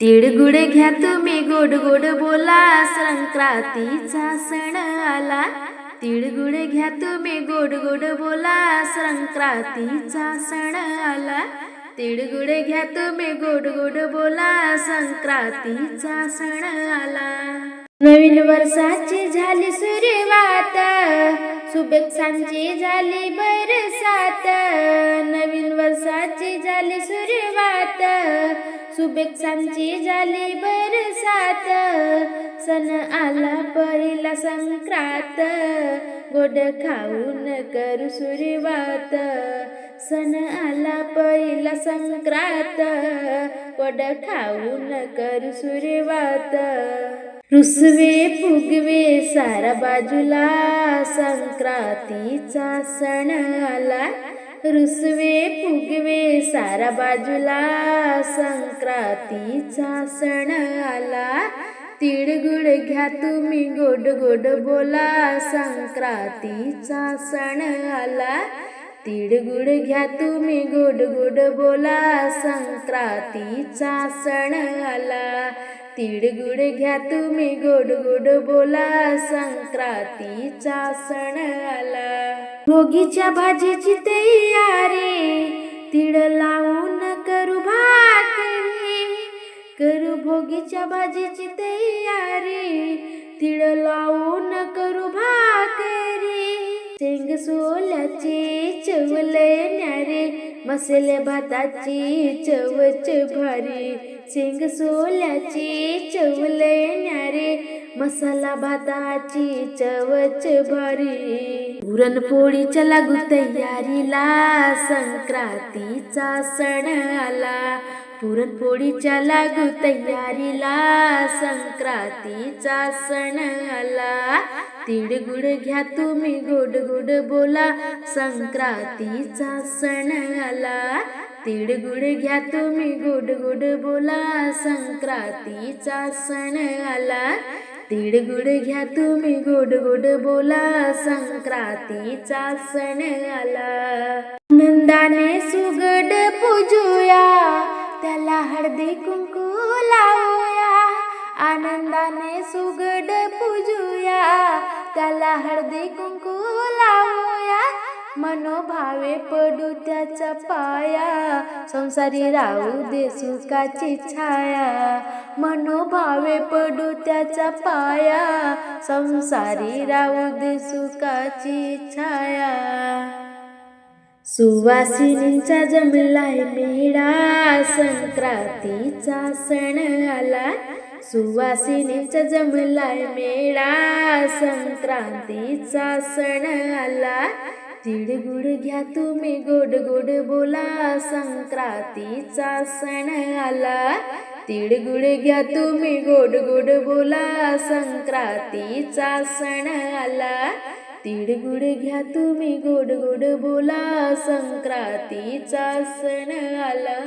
तिळगुड घ्या तुम्ही गोड गोड बोला. संक्रांतीचा सण आला. तिळगुड घ्या तुम्ही गोड गोड बोला. संक्रांतीचा सण आला. तिळगुड घ्या तुम्ही गोड गोड बोला. संक्रांतीचा सण आला. नवीन वर्षाची झाली सुरुवात. शुभेच्छांची झाली बरसात. नवीन शुभेच्छांची झाली बरसात. सण आला पहिला संक्रांत. गोड खाऊन करू सुरुवात. सण आला पहिला संक्रांत. गोड खाऊन करू सुरुवात. रुसवे फुगवे सारा बाजूला संक्रांतीचा सण आला. रुसवे फुगवे सारा बाजूला संक्रांतीचा सण आला. तिळगुळ घ्या तुम्ही गोड गोड बोला. संक्रांतीचा सण आला. तिळगुळ घ्या तुम्ही गोड गोड बोला. संक्रांतीचा सण आला. तिळगुळ घ्या तुम्ही गोड गोड बोला. संक्रांतीचा सण आला. भोगीच्या भाजीची ते तिळ लावून करू भाकरी करू भोगीच्या भाजीची तयारी. तिळ लावून करू भाकरी शेंग सोल्याची न्यारे मसाले भाताची चवच भारी. शेंग सोल्याची चवले न्यारे मसाला भाताची चवच भारी. पुरणपोळीच्या लागू तयारीला संक्रांतीचा सण आला. पुरणपोळीच्या लागू तयारीला संक्रांतीचा सण आला. तिळगुड घ्या तुम्ही गोड गोड बोला संक्रांतीचा सण आला. तिळगुड घ्या तुम्ही गुड गुड बोला. संक्रांतीचा सण आला. तिळगुड घ्या तुम्ही गोड गोड बोला. संक्रांतीचा सण आला. आनंदाने सुगड पूजूया त्याला हळदी कुंकू लावूया. आनंदाने सुगड पूजूया त्याला हळदी कुंकू लावूया. मनोभावे पडू त्याचा पाया. संसारी राहू दे सुखाची छाया. मनोभावे पडू त्याचा पाया. संसारी राहू दे सुखाची छाया. सुवासिनींचा जमलाय मेळा. संक्रांतीचा सण आला. सुवासिनीचा जमलाय मेळा. संक्रांतीचा सण आला. तिळगुळ घ्या तुम्ही गोड गोड बोला. संक्रांतीचा सण आला. तिळगुळ घ्या तुम्ही गोड गोड बोला. संक्रांतीचा सण आला. तिळगुळ घ्या तुम्ही गोड गोड बोला. संक्रांतीचा सण आला.